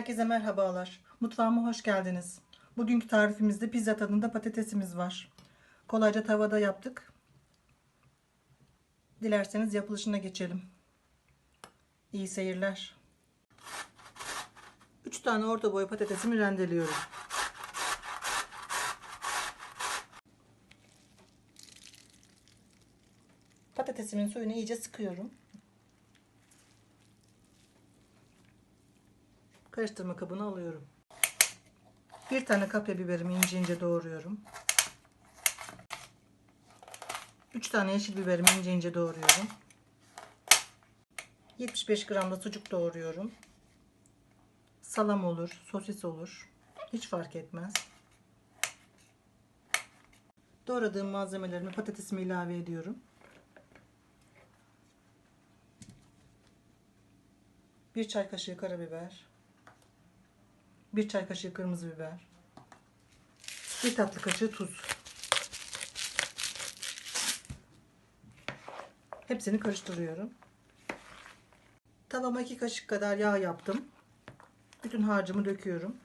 Herkese merhabalar. Mutfağıma hoş geldiniz. Bugünkü tarifimizde pizza tadında patatesimiz var. Kolayca tavada yaptık. Dilerseniz yapılışına geçelim. İyi seyirler. 3 tane orta boy patatesimi rendeliyorum. Patatesimin suyunu iyice sıkıyorum. Karıştırma kabına alıyorum. Bir tane kapya biberimi ince ince doğruyorum. 3 tane yeşil biberimi ince ince doğruyorum. 75 gram da sucuk doğruyorum. Salam olur, sosis olur. Hiç fark etmez. Doğradığım malzemelerimi patatesimi ilave ediyorum. Bir çay kaşığı karabiber. Bir çay kaşığı kırmızı biber. Bir tatlı kaşığı tuz. Hepsini karıştırıyorum. Tavama iki kaşık kadar yağ yaptım. Bütün harcımı döküyorum.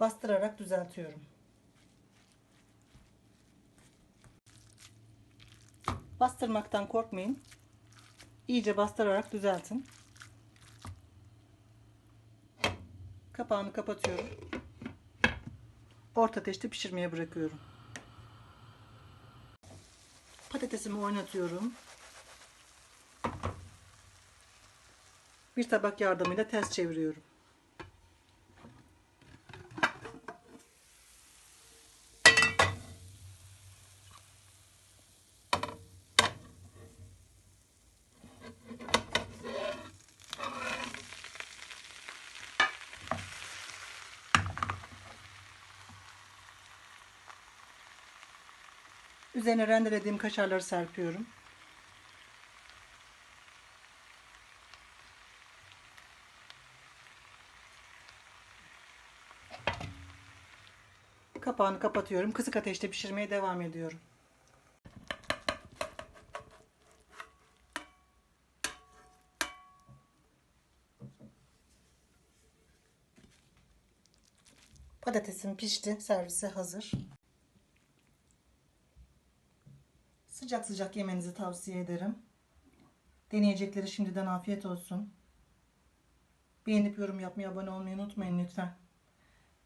Bastırarak düzeltiyorum. Bastırmaktan korkmayın. İyice bastırarak düzeltin. Kapağını kapatıyorum. Orta ateşte pişirmeye bırakıyorum. Patatesimi oynatıyorum. Bir tabak yardımıyla ters çeviriyorum. Üzerine rendelediğim kaşarları serpiyorum. Kapağını kapatıyorum. Kısık ateşte pişirmeye devam ediyorum. Patatesim pişti. Servise hazır. Sıcak sıcak yemenizi tavsiye ederim. Deneyecekleri şimdiden afiyet olsun. Beğenip yorum yapmayı, abone olmayı unutmayın lütfen.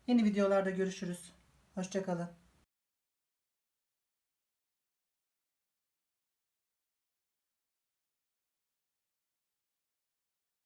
Yeni videolarda görüşürüz. Hoşçakalın.